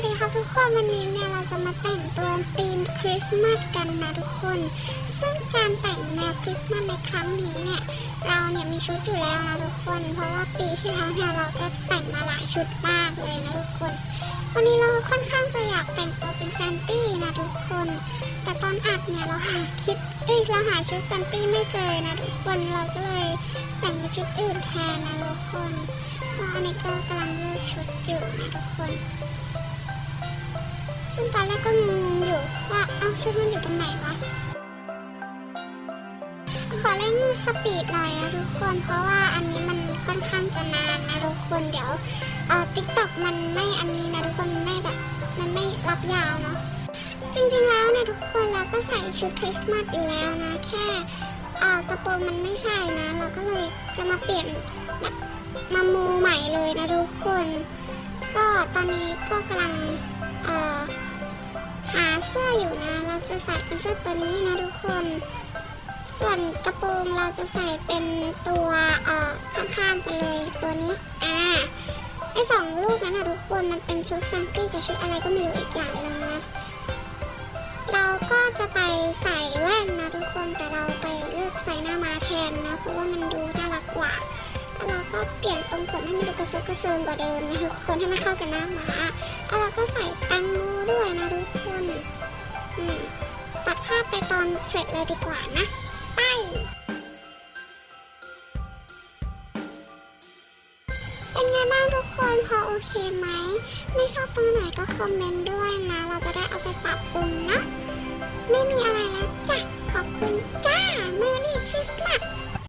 วัสดีครับทุกคนวันนี้เนี่ยเราจะมาแต่งตัวธีมคริสต์มาสกันนะทุกคน ซึ่งการแต่งแนวคริสต์มาสในครั้งนี้เนี่ยเราเนี่ยมีชุดอยู่แล้วนะทุกคน เพราะว่าปีที่แล้วเนี่ยเราก็แต่งมาหลายชุดมากเลยนะทุกคน วันนี้เราค่อนข้างจะอยากแต่งตัวเป็นแซนตี้นะทุกคน แต่ตอนอัดเนี่ยเราหาคิดเอ้ยเราหาชุดแซนตี้ไม่เจอนะทุกคนเราก็เลยแต่งเป็นชุดอื่นแทนนะทุกคนตอนนี้ก็กำลังเลือกชุดอยู่นะทุกคน ซึ่งตอนแรกก็งงอยู่ว่าเอ้าชุดมันอยู่ตรงไหนวะขอเร่งสปีดหน่อยนะทุกคน เพราะว่าอันนี้มันค่อนข้างจะนานนะทุกคนเดี๋ยวเอ่อติ๊กต็อกมันไม่อันนี้นะทุกคนมันไม่แบบมันไม่รับยาวเนาะจริงๆแล้วเนี่ยทุกคนเราก็ใส่ชุดคริสต์มาสอยู่แล้วนะแค่เอ่อกระโปรงมันไม่ใช่นะ เราก็เลยจะมาเปลี่ยนแบบมามูใหม่เลยนะทุกคน ก็ตอนนี้ก็กำลัง สื้ออยู่นะ เราจะใส่เป็นเสื้อตัวนี้นะทุกคน ส่วนกระโปรงเราจะใส่เป็นตัวเอ่อข้างๆกันเลยตัวนี้ อ่า ไอสองรูปนั้นนะทุกคน มันเป็นชุดซังกี้กับชุดอะไรก็ไม่รู้อีกอย่างหนึงนะ เราก็จะไปใส่แว่นนะทุกคน แต่เราไปเลือกใส่หน้ามาแทนนะ เพราะว่ามันดูน่ารักกว่าแล้วเราก็เปลี่ยนทรงผมให้มันดูกระเซิร์กระเซิงกว่าเดิมนะทุกคนให้มันเข้ากับหน้ามาแล้วเราก็ใส่แตงโมด้วยนะทุกคน นเสร็จเลยดีกว่านะ ไป เป็นไงบ้างทุกคนพอโอเคไหม ไม่ชอบตรงไหนก็คอมเมนต์ด้วยนะ